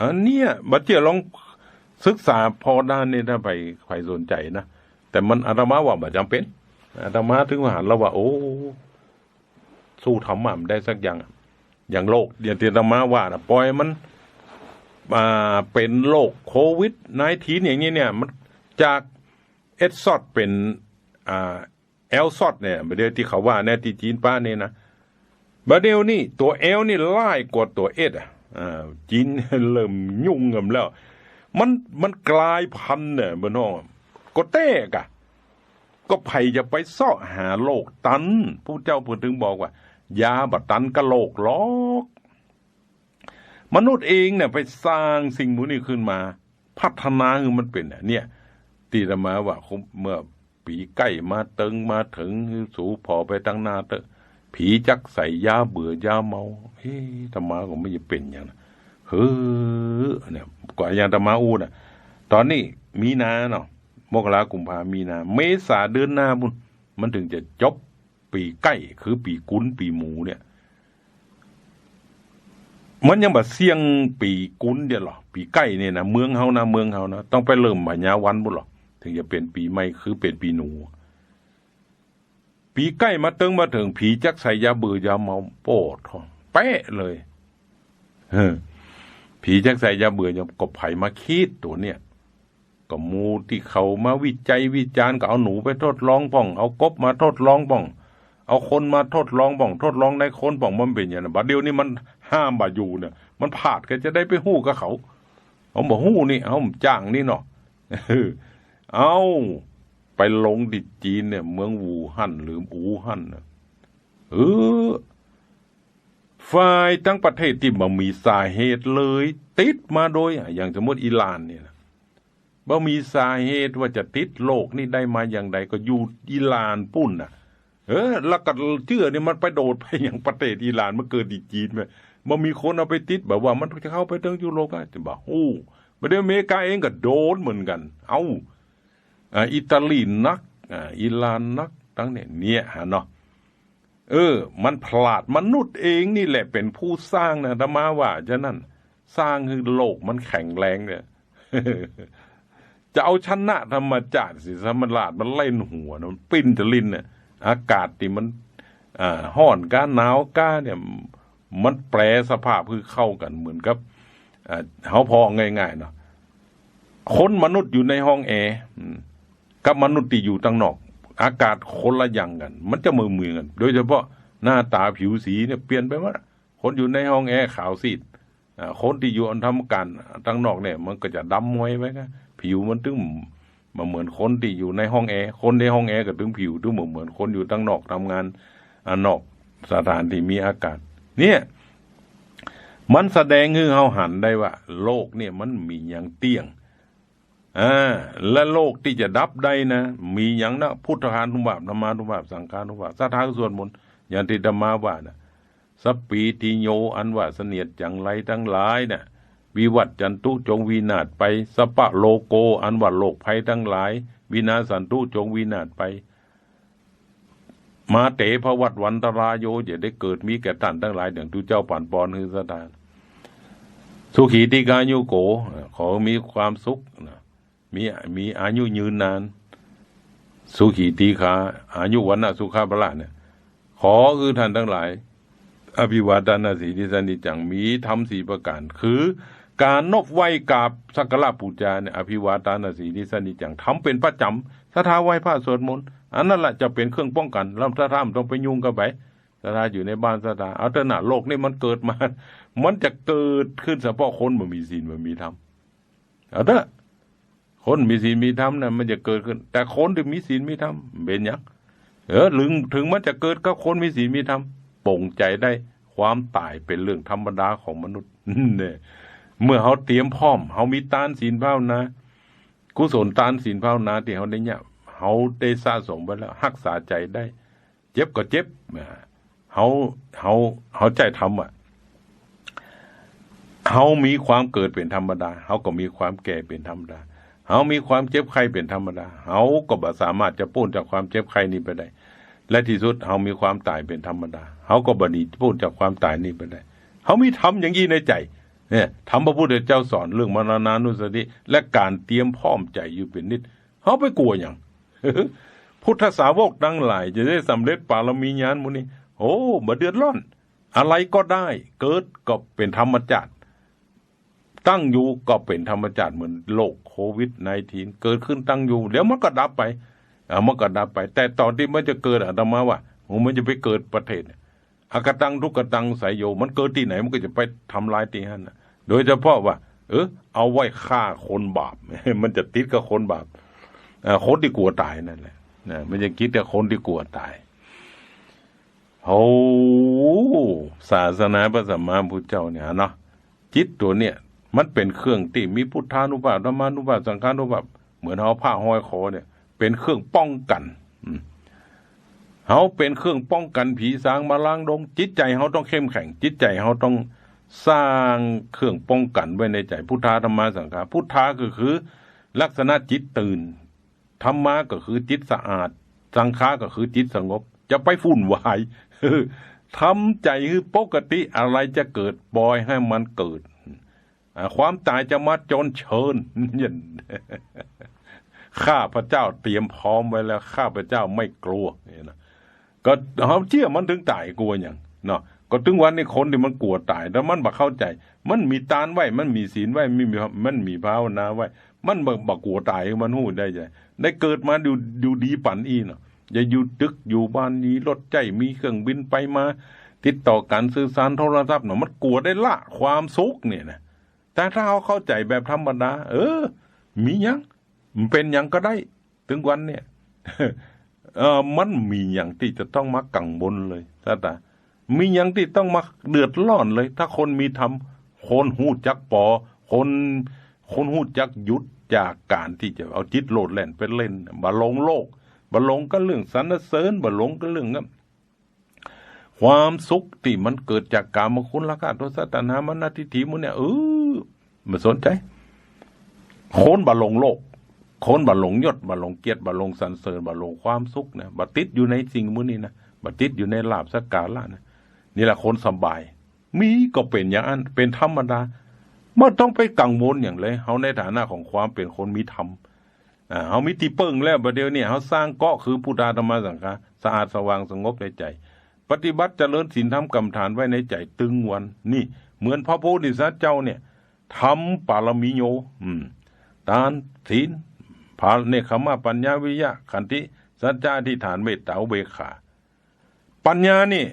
อันเนี้ยบัดเจียลองศึกษาพอด้านนี้ถ้าไปใครสนใจนะ แต่มันอาตมาว่าบ่จำเป็นอาตมาถึงว่าหันแล้วว่า โอ้ สู้ธรรมะมันได้สักอย่าง อย่างโลกเดี๋ยวที่อาตมาว่านะปล่อยมันมาเป็นโรคโควิดนทีอย่างนี้เนี่ย มันจากเอสซอดเป็นอ่าเอลซอดเนี่ยเดี๋ยวที่เขาว่าแน่ที่จีนป้าเนี่ยนะบาเดยวนี่ตัวเอลนี่ไล่กว่าตัวเอ็ดอะ จีนเริ่มยุ่งกันแล้ว มันมันกลายพันธุ์เนี่ยบนน้องก็เต้กะ ก็ไผจะไปเสาะหาโลกตันผู้เจ้าพูดถึงบอกว่า ยาบัตันกะโลกหรอกมนุษย์เองเนี่ยไปสร้างสิ่งพวกนี้ขึ้นมา พัฒนาคือมันเป็นเนี่ยตีธรรมาว่าเมื่อปีใกล้มาเติงมาถึงสูพอไปตั้งนาเตอะ ผีจักใส่ยาเบื่อยาเมาเฮ้ธรรมาก็ไม่จะเป็นอย่างนั้นเฮ้อเนี่ยก่อนอย่างธรรมาอูน่ะตอนนี้มีนาเนาะมกรากุมภามีนา เมษาเดือนหน้าบุญมันถึงจะจบปีใกล้คือปีกุนปีหมูเนี่ย มันยังแบบเสี่ยงปีกุนเดียวหรอปีใกล้เนี่ยนะเมืองเฮานะเมืองเฮานะต้องไปเริ่มพญาวันบุญหรอถึงจะเป็นปีใหม่คือเป็นปีหนู ปีใกล้มาเติงมาถึงผีจักใส่ยาเบื่อยาเมาโปดท้องเป๊ะเลยเฮ้อผีจักใส่ยาเบื่อยาก็ไผ่มาคิดตัวเนี่ยก็มูที่เขามาวิจัยวิจารณ์ก็เอาหนูไปทดลองบ้อง เอากบมาทดลองบ้อง เอาคนมาทดลองบ้อง ทดลองในคนบ้องมันเป็นอย่างนั้นบัดเดียวนี้มันห้ามบาอยู่เนี่ย มันผาดก็จะได้ไปหู้กับเขา เอาบอกหู้นี่ เอาจ้างนี่เนาะเออเอา ลงดิดจีนเนี่ย เมืองวูฮั่นหรืออูฮั่นนะเออฝ่ายทั้งประเทศที่บ่มีสาเหตุเลย ติดมาโดยอย่างสมมติอิหร่านเนี่ยบ่มีสาเหตุว่าจะติดโลกนี่ได้มาอย่างใดก็อยู่อิหร่านปุ่นน่ะ เออแล้วก็เชื่อเนี่ยมันไปโดดไปอย่างประเทศอิหร่านมันเกิดดิดจีนไปบ่มีคนเอาไปติดแบบว่ามันจะเข้าไปถึงยุโรปอะจะบอกโอ้ประเทศอเมริกาเองก็โดนเหมือนกัน เอาอ่า อิตาลีนักอ่าอิหร่านนักตั้งเนี่ยเนี่ยฮะเนาะเออ มันพลาดมนุษย์เองนี่แหละเป็นผู้สร้างนะธรรมาว่าฉะนั้นสร้างคือโลกมันแข็งแรงเนี่ยจะเอาชนะธรรมจาติสิธรรมราชมันเล่นหัวนะมันปิ้นจะลินเนี่ยอากาศที่มันอ่าห้อนก้าหนาวก้าเนี่ย มันแปรสภาพคือเข้ากันเหมือนกับเขาพอง่ายๆเนาะคนมนุษย์อยู่ในห้องแอร์ กับมนุษย์ที่อยู่ตั้งนอก อากาศคนละอย่างกัน มันจะมือมือกัน โดยเฉพาะหน้าตาผิวสีเนี่ยเปลี่ยนไปหมดคนอยู่ในห้องแอร์ขาวซีดคนที่อยู่อันทำการตั้งนอกเนี่ย มันก็จะดำมวยไว้ก็ผิวมันตึงมาเหมือนคนที่อยู่ในห้องแอร์คนในห้องแอร์ก็ถึงผิวตึงเหมือนเหมือนคนอยู่ตั้งนอกทำงานอันนอกสถานที่มีอากาศ เนี่ย มันแสดงให้เราหันได้ว่า โลกเนี่ยมันมีอย่างเตี้ยง อ่าและโลกที่จะดับได้นะ มีอย่างนะพุทธานุบาปธรรมาทุบาปสังฆาทุบาปสัทธาส่วนมนต์อย่างที่ธรรมาว่านะสปีติโยอันว่าเสนียดจังไรทั้งหลายนะ่ะวิวัตจันตุจงวินาศไปสปะโลโก อันว่าโลกภัยทั้งหลาย วินาสันตุจงวินาศไป มาเตภวัตวันตรายโยจะได้เกิดมีแก่ท่านทั้งหลายอย่างทุเจ้าป่านปอนคือสถานสุขีติกายุโก ขอมีความสุขนะ มีมีอายุยืนนาน สุขีตีขาอายุวันนะสุขาพละเนี่ย ขอคือท่านทั้งหลาย อภิวาทนาสีนิสันิจังมีทำสีประการ คือ การนบไหวกาบสักการะปูจาเนี่ยอภิวาทนาสีนิสันิจังทำเป็นประจำสถาไหวพระสวดมนต์อันนั้นแหละจะเป็นเครื่องป้องกันแล้วถ้าทำต้องไปยุ่งกันไปสถาอยู่ในบ้านสถาเอาเถอะนะโลกนี่มันเกิดมา มันจะเกิดขึ้นเฉพาะคนมันมีศีลมันมีธรรมเอาเถอะ คนมีศีลมีธรรมนะมันจะเกิดขึ้น แต่คนที่มีศีลมีธรรมเป็นยังเออถึงถึงมันจะเกิดก็คนมีศีลมีธรรมปลงใจได้ความตายเป็นเรื่องธรรมดาของมนุษย์เนี่ยเมื่อเขาเตรียมพร้อมเขามีตานศีลภาวนากุศลตานศีลภาวนาที่เขาได้เนี่ยเขาได้สะสมไว้แล้วรักษาใจได้ เจ็บก็เจ็บอ่าเขาเขาเขาใจทำอะเขามีความเกิดเป็นธรรมดาเขาก็มีความแก่เป็นธรรมดา เขามีความเจ็บไข้เป็นธรรมดาเขาก็บ่สามารถจะพ้นจากความเจ็บไข้นี้ไปได้ และที่สุดเขามีความตายเป็นธรรมดาเขาก็บ่หนีพ้นจากความตายนี้ไปได้เขามีทำอย่างนี้ในใจเนี่ยทำพระพุทธเจ้าสอนเรื่องมรณานุสติและการเตรียมพร้อมใจอยู่เป็นนิดเขาไปกลัวอย่างพุทธสาวกทั้งหลายจะได้สำเร็จปารมีญาณมุนีโอ้บ่เดือดร้อน อะไรก็ได้ เกิดก็เป็นธรรมจักร ตั้งอยู่ก็เป็นธรรมจักรเหมือนโรคโควิด -19 เกิดขึ้นตั้งอยู่เดี๋ยวมันก็ดับไปอ่ามันก็ดับไป แต่ตอนที่มันจะเกิดอาตมาว่ามันจะไปเกิดประเทศอากตังทุกตังสายโย มันเกิดที่ไหนมันก็จะไปทำลายที่นั่นโดยเฉพาะว่า เออเอาไว้ฆ่าคนบาป มันจะติดกับคนบาปคนที่กลัวตายนั่นแหละนะมันจะคิดแต่คนที่กลัวตายโอ้ศาสนาพระสัมมาพุทธเจ้าเนี่ยเนาะจิตตัวเนี่ย มันเป็นเครื่องที่มีพุทธานุภาพธรรมานุภาพสังฆานุภาพเหมือนเอาผ้าห้อยคอเนี่ย เป็นเครื่องป้องกันเขาเป็นเครื่องป้องกันผีสางมาล้างดง จิตใจเขาต้องเข้มแข็ง จิตใจเขาต้องสร้างเครื่องป้องกันไว้ในใจ พุทธาธรรมาสังฆาพุทธาก็คือ ลักษณะจิตตื่นธรรมะก็คือจิตสะอาด สังฆาก็คือจิตสงบ จะไปฝุ่นวายทำใจคือปกติอะไรจะเกิดปล่อยให้มันเกิด ความตายจะมาจนเชิญย็นข้าพระเจ้าเตรียมพร้อมไว้แล้ว ข้าพระเจ้าไม่กลัวนี่นะก็เขาเชื่อมันถึงตายกลัวอย่างเนาะก็ถึงวันนี้คนที่มันกลัวตายแล้วมันบักเข้าใจ มันมีตานไว้ มันมีศีลไว้มันมีมันมีภาวนาไว้ มันบักบักลัวตายมันหู้ได้ใจได้เกิดมาดูดูดีปั่นอีเนาะอย่าอยู่ตึกอยู่บ้านนี้รถใจมีเครื่องบินไปมา ติดต่อการสื่อสารโทรศัพท์เนาะมันกลัวได้ละความสุขเนี่ยนะ แต่ถ้าเขาเข้าใจแบบธรรมดาเออ มีหยังมันเป็นหยังก็ได้ ถึงวันเนี่ยเออมันมีอย่างที่จะต้องมากังวลเลยท่านตามีอย่างที่ต้องมาเดือดร้อนเลย ถ้าคนมีทำคนหูจักปอ คนคนหูจักหยุดจากการที่จะเอาจิตโลดแล่นไปเล่นบาลงโลกบาลงก็เรื่องสรรเสริญบาลงก็เรื่องนั้นความสุขที่มันเกิดจากการมคุณราคาโทสะตัณหามันนาทิฏฐิมันเนี่ยเออ ม่สนใจคนบาลงโลกคนบาหลงยศบาหลงเกียรติบาหลงสรรเสริญบาหลงความสุขนะบาติดอยู่ในสิ่งมือนี้นะบาติดอยู่ในลาบสักการะนะนี่แหละคนสบาย มีก็เป็นอย่างนั้นเป็นธรรมดาไม่ต้องไปกังวลอย่างเลยเขาในฐานะของความเป็นคนมีธรรมเขามีที่เปิงแล้วประเดี๋ยวเนี่ยเขาสร้างเกาะคือพุทธาธรรมสังฆาสะอาดสว่างสงบในใจ ปฏิบัติเจริญศีลธรรมกรรมฐานไว้ในใจตึงวัน นี่ เหมือนพระโพธิสัตว์เจ้าเนี่ย ทำปารมีโยอืมทานศีลพาเนคขมาปัญญาวิยะ ขันติ สัจจาที่ฐานเมตตาเบขา ปัญญานี่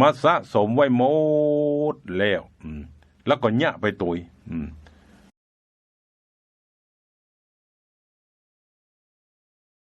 มาสะสมไว้หมดแล้วแล้วก็ยะไปตุยอืม